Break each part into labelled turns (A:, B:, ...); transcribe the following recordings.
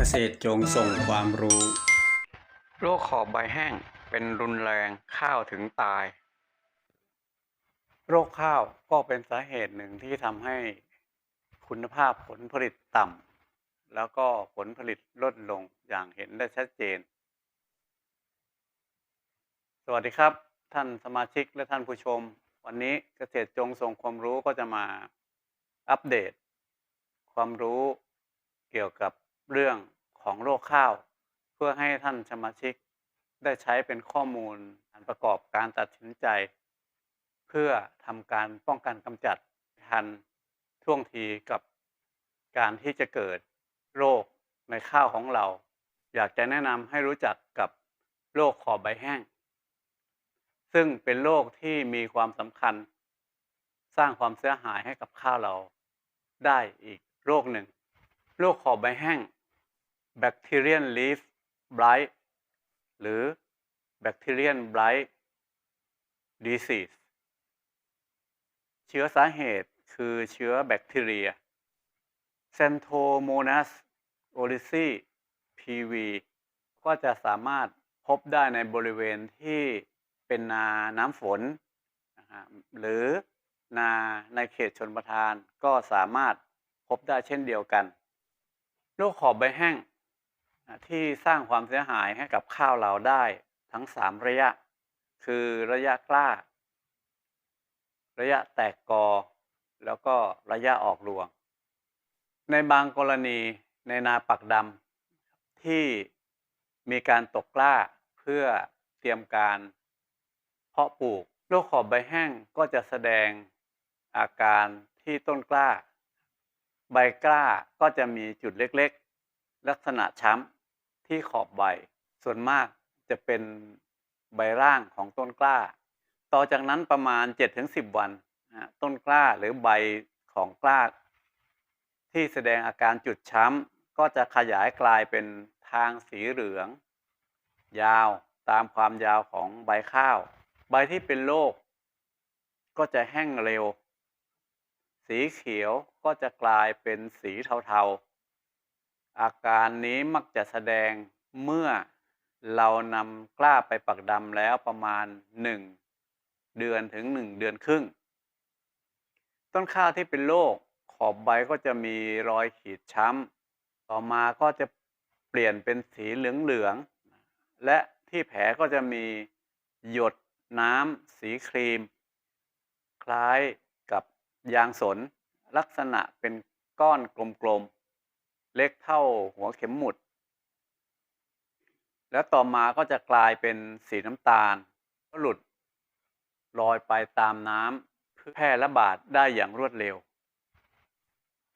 A: เกษตรจงส่งความรู้
B: โรคขอบใบแห้งเป็นรุนแรงข้าวถึงตาย โรคข้าวก็เป็นสาเหตุหนึ่งที่ทำให้คุณภาพผลผลิตต่ำแล้วก็ผลผลิตลดลงอย่างเห็นได้ชัดเจน สวัสดีครับ ท่านสมาชิกและท่านผู้ชม วันนี้เกษตรจงส่งความรู้ก็จะมาอัปเดต ความรู้เกี่ยวกับ เรื่องของโรคข้าว เพื่อให้ท่านสมาชิกได้ใช้เป็นข้อมูลการประกอบการตัดสินใจ เพื่อทำการป้องกันกำจัดทันท่วงทีกับการที่จะเกิดโรคในข้าวของเรา อยากจะแนะนำให้รู้จักกับโรคขอบใบแห้ง ซึ่งเป็นโรคที่มีความสำคัญ สร้างความเสียหายให้กับข้าวเราได้อีกโรคหนึ่ง โรคขอบใบแห้ง Bacterial Leaf Blight หรือ Bacterial Blight Disease เชื้อสาเหตุคือเชื้อแบคทีเรีย Xanthomonas oryzi PV ก็จะสามารถพบได้ในบริเวณที่เป็นนาน้ำฝนนะฮะหรือนาในเขตชนประทานก็สามารถพบได้เช่นเดียวกัน โรคขอบใบแห้ง ที่สร้างความเสียหายให้กับข้าวเราได้ทั้ง3ระยะ คือระยะกล้า ระยะแตกกอ แล้วก็ระยะออกรวง ในบางกรณีในนาปักดำที่มีการตกกล้าเพื่อเตรียมการเพาะปลูกโรคขอบใบแห้งก็จะแสดงอาการที่ต้นกล้า ใบกล้าก็จะมีจุดเล็กๆ ลักษณะช้ำ ที่ขอบใบ ส่วนมากจะเป็นใบร่างของต้นกล้า ต่อจากนั้นประมาณ 7-10 วันนะฮะต้นกล้าหรือใบของกล้า ที่แสดงอาการจุดช้ำ ก็จะขยายกลายเป็นทางสีเหลือง ยาวตามความยาวของใบข้าว ใบที่เป็นโรคก็จะแห้งเร็ว สีเขียวก็จะกลายเป็นสีเทาๆ อาการนี้มักจะแสดงเมื่อเรานำกล้าไปปักดำแล้วประมาณ 1 เดือนถึง 1 เดือนครึ่ง ต้นข้าวที่เป็นโรคขอบใบก็จะมีรอยขีดช้ำต่อมาก็จะเปลี่ยนเป็นสีเหลืองๆและที่แผลก็จะมีหยดน้ำสีครีม คล้ายกับยางสน ลักษณะเป็นก้อนกลมๆ เล็กเท่าหัวเข็มหมุด แล้วต่อมาก็จะกลายเป็นสีน้ำตาล ก็หลุดลอยไปตามน้ำเพื่อแพร่ระบาดได้อย่างรวดเร็ว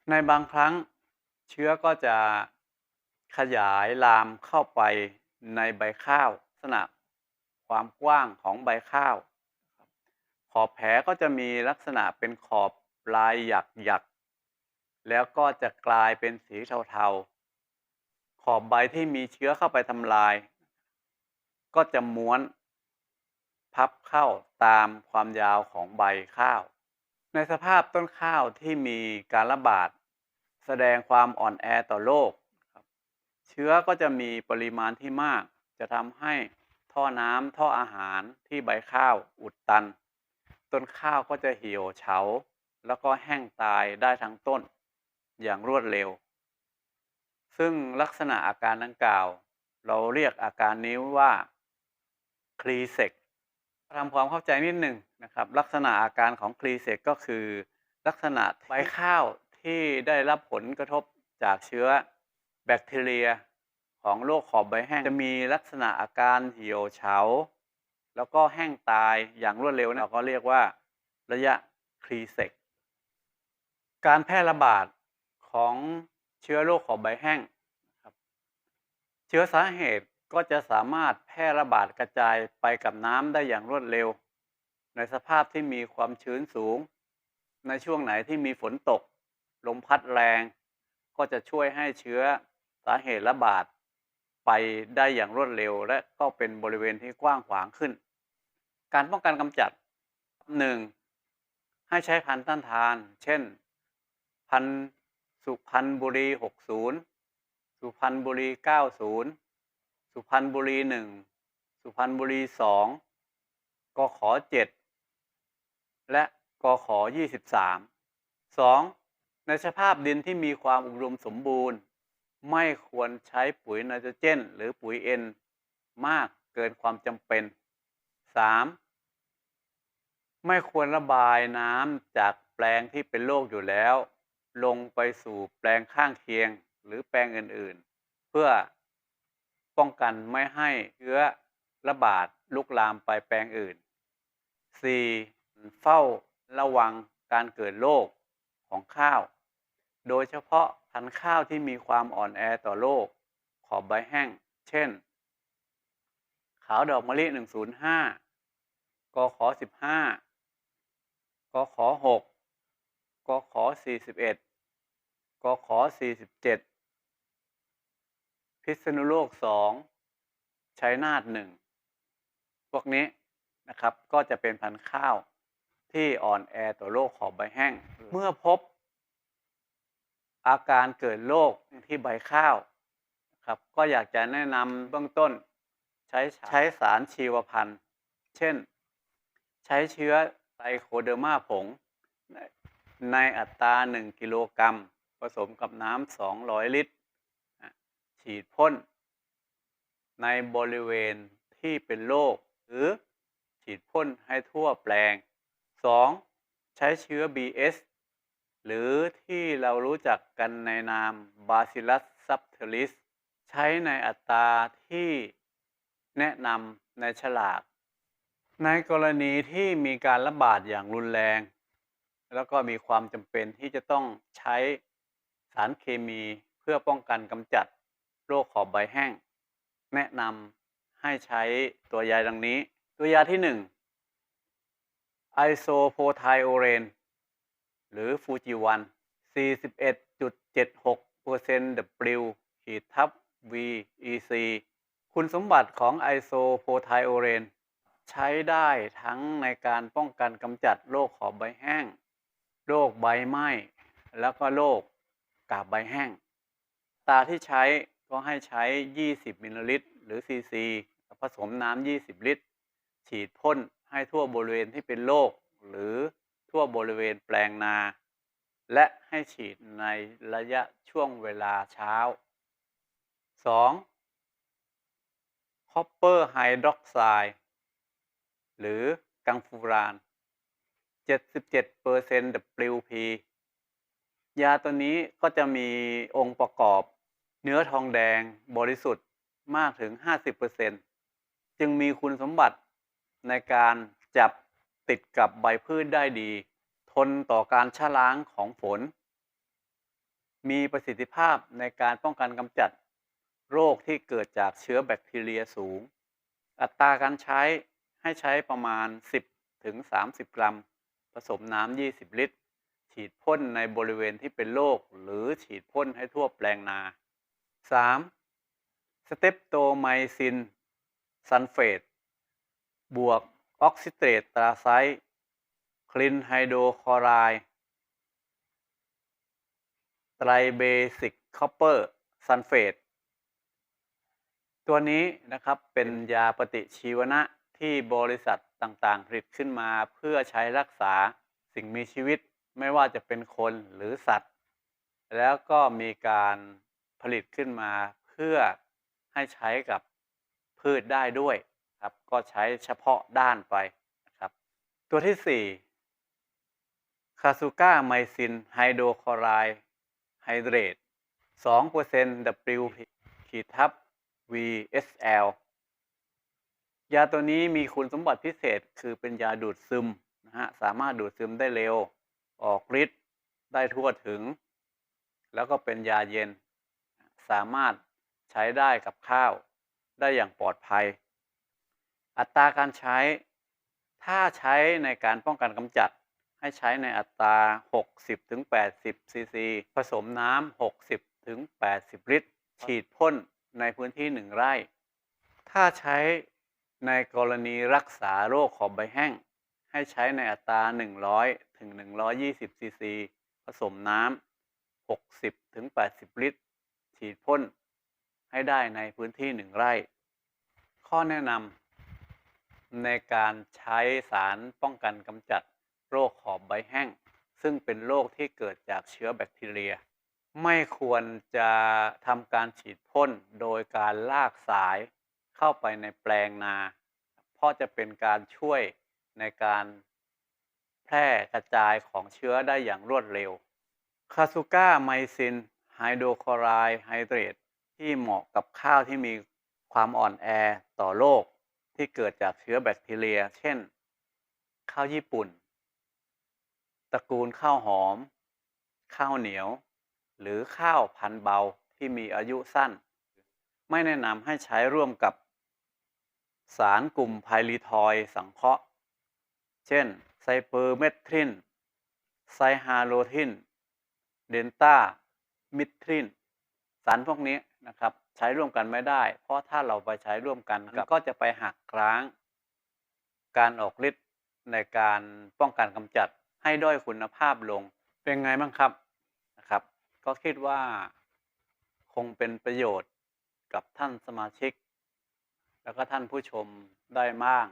B: ในบางครั้งเชื้อก็จะขยายลามเข้าไปในใบข้าวลักษณะความกว้างของใบข้าว ขอบแผลก็จะมีลักษณะเป็นขอบลายหยักหยัก แล้วก็จะกลายเป็นสีเทาๆ ขอบใบที่มีเชื้อเข้าไปทำลาย ก็จะม้วน พับเข้าตามความยาวของใบข้าว ในสภาพต้นข้าวที่มีการระบาด แสดงความอ่อนแอต่อโรคเชื้อก็จะมีปริมาณที่มาก จะทำให้ท่อน้ำท่ออาหารที่ใบข้าวอุดตัน ต้นข้าวก็จะเหี่ยวเฉา แล้วก็แห้งตายได้ทั้งต้น อย่างรวดเร็ว ซึ่งลักษณะอาการดังกล่าว เราเรียกอาการนี้ว่าคลีเซกทำความเข้าใจนิดหนึ่งนะครับ ลักษณะอาการของคลีเซกก็คือ ลักษณะใบข้าวที่ได้รับผลกระทบจากเชื้อแบคทีเรียของโรคขอบใบแห้งจะมีลักษณะอาการเหี่ยวเฉา แล้วก็แห้งตายอย่างรวดเร็วนะเราก็เรียกว่าระยะคลีเซกการแพร่ระบาด ของเชื้อโรคขอบใบแห้งครับเชื้อสาเหตุก็จะสามารถแพร่ระบาดกระจายไปกับน้ำได้อย่างรวดเร็ว ในสภาพที่มีความชื้นสูง ในช่วงไหนที่มีฝนตก ลมพัดแรง ก็จะช่วยให้เชื้อสาเหตุระบาดไปได้อย่างรวดเร็ว และก็เป็นบริเวณที่กว้างขวางขึ้น การป้องกันกำจัดหนึ่งให้ใช้พันธุ์ต้านทาน เช่น พันธุ์ สุพรรณบุรี 60 สุพรรณบุรี 90 สุพรรณบุรี 1 สุพรรณบุรี 2 กข 7 และกข 23 2. ในสภาพดินที่มีความอุดมสมบูรณ์ ไม่ควรใช้ปุ๋ยไนโตรเจน หรือปุ๋ยเอ็นมากเกินความจำเป็น 3. ไม่ควรระบายน้ำจากแปลงที่เป็นโรคอยู่แล้ว ลงไปสู่แปลงข้างเคียงหรือแปลงอื่นๆ เพื่อป้องกันไม่ให้เชื้อระบาดลุกลามไปแปลงอื่น 4. เฝ้าระวังการเกิดโรคของข้าว โดยเฉพาะพันธุ์ข้าวที่มีความอ่อนแอต่อโรคขอบใบแห้ง เช่น ขาวดอกมะลิ 105 กข15 กข6กข41 กข47 พิษณุโลก 2 ชัยนาท 1 พวกนี้นะครับก็จะเป็นพันธุ์ข้าวที่อ่อนแอต่อโรคขอบใบแห้ง เมื่อพบ อาการเกิดโรคที่ใบข้าวครับก็อยากจะแนะนำเบื้องต้น ใช้ใช้สารชีวพันธุ์ เช่น ใช้เชื้อไตโคเดอร์มาผง ในอัตรา 1 กิโลกรัม สมกับน้ำ200ลิตร ฉีดพ่น ในบริเวณที่เป็นโรคหรือฉีดพ่นให้ทั่วแปลง 2. ใช้เชื้อ BS หรือที่เรารู้จักกันในนาม Bacillus subtilis ใช้ในอัตราที่แนะนำในฉลาก ในกรณีที่มีการระบาดอย่างรุนแรง แล้วก็มีความจำเป็นที่จะต้องใช้ สารเคมีเพื่อป้องกันกำจัดโรคขอบใบแห้ง แนะนำให้ใช้ตัวยาดังนี้ ตัวยาที่1ไอโซโพไทโอเรนหรือฟูจิวัน 41.76% W ขีดทับ VEC คุณสมบัติของไอโซโพไทโอเรนใช้ได้ทั้งในการป้องกันกำจัดโรคขอบใบแห้ง โรคใบไหม้ แล้วก็โรค กาบใบแห้ง ตาที่ใช้ก็ให้ใช้ 20 มิลลิลิตร หรือซีซีผสมน้ำ 20 ลิตร ฉีดพ่นให้ทั่วบริเวณที่เป็นโรคหรือทั่วบริเวณแปลงนา และให้ฉีดในระยะช่วงเวลาเช้า 2. คอปเปอร์ไฮดรอกไซด์หรือกังฟูราน 77% WP ยาตัวนี้ก็จะมีองค์ประกอบเนื้อทองแดงบริสุทธิ์มากถึง 50%จึงมีคุณสมบัติในการจับติดกับใบพืชได้ดี ทนต่อการชะล้างของฝน มีประสิทธิภาพในการป้องกันกำจัด โรคที่เกิดจากเชื้อแบคทีเรียสูง อัตราการใช้ให้ใช้ประมาณ 10ถึง30 กรัม ผสมน้ำ 20 ลิตร ฉีดพ่นในบริเวณที่เป็นโรคหรือฉีดพ่นให้ทั่วแปลงนา 3. สเตปโตไมซินซัลเฟตบวกออกซิเตรตตราไซต์คลินไฮโดรคอไรด์ไตรเบสิกคอปเปอร์ซัลเฟตตัวนี้นะครับเป็นยาปฏิชีวนะที่บริษัทต่างๆ ผลิตขึ้นมาเพื่อใช้รักษาสิ่งมีชีวิต ไม่ว่าจะเป็นคนหรือสัตว์ แล้วก็มีการผลิตขึ้นมาเพื่อให้ใช้กับพืชได้ด้วยครับก็ใช้เฉพาะด้านไปนะครับ ตัวที่ 4 คาซูก้าไมซินไฮโดรคลอไรด์ไฮเดรต2% W ขีดทับ VSL ยาตัวนี้มีคุณสมบัติพิเศษคือเป็นยาดูดซึมนะฮะ สามารถดูดซึมได้เร็ว ออกฤทธิ์ได้ทั่วถึง แล้วก็เป็นยาเย็น สามารถใช้ได้กับข้าว ได้อย่างปลอดภัย อัตราการใช้ ถ้าใช้ในการป้องกันกำจัด ให้ใช้ในอัตรา 60-80 ซีซี ผสมน้ำ 60-80 ลิตร ฉีดพ่นในพื้นที่1ไร่ ถ้าใช้ในกรณีรักษาโรคขอบใบแห้ง ให้ใช้ในอัตรา 100 ถึง 120 ซีซี ผสมน้ำ 60 ถึง 80 ลิตร ฉีดพ่นให้ได้ในพื้นที่หนึ่งไร่ ข้อแนะนำในการใช้สารป้องกันกำจัดโรคหอบใบแห้ง ซึ่งเป็นโรคที่เกิดจากเชื้อแบคทีเรีย ไม่ควรจะทำการฉีดพ่นโดยการลากสายเข้าไปในแปลงนา เพราะจะเป็นการช่วยในการ แพร่กระจายของเชื้อได้อย่างรวดเร็ว คาซูก้าไมซินไฮโดรคลอไรด์ไฮเดรตที่เหมาะกับข้าวที่มีความอ่อนแอต่อโรคที่เกิดจากเชื้อแบคทีเรีย เช่น ข้าวญี่ปุ่น ตระกูลข้าวหอม ข้าวเหนียว หรือข้าวพันธุ์เบาที่มีอายุสั้น ไม่แนะนำให้ใช้ร่วมกับสารกลุ่มไพลิทอยสังเคราะห์ เช่น ไซเปอร์เมทริน ไซฮาโลทิน เดนต้ามิทริน สารพวกนี้นะครับ ใช้ร่วมกันไม่ได้ เพราะถ้าเราไปใช้ร่วมกันกับก็จะไปหักล้าง การออกฤทธิ์ในการป้องกันกำจัดให้ด้อยคุณภาพลง เป็นไงบ้างครับนะครับ ก็คิดว่าคงเป็นประโยชน์กับท่านสมาชิก แล้วก็ท่านผู้ชมได้มาก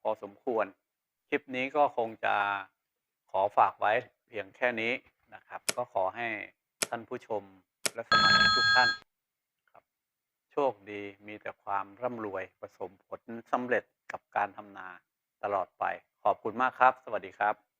B: พอสมควรค ลิปนี้ก็คงจะขอฝากไว้เพียงแค่นี้นะครับ ก็ขอให้ท่านผู้ชมและสมาชิกทุกท่านครับ โชคดีมีแต่ความร่ำรวยประสมผลสำเร็จกับการทำนาตลอดไป ขอบคุณมากครับ สวัสดีครับ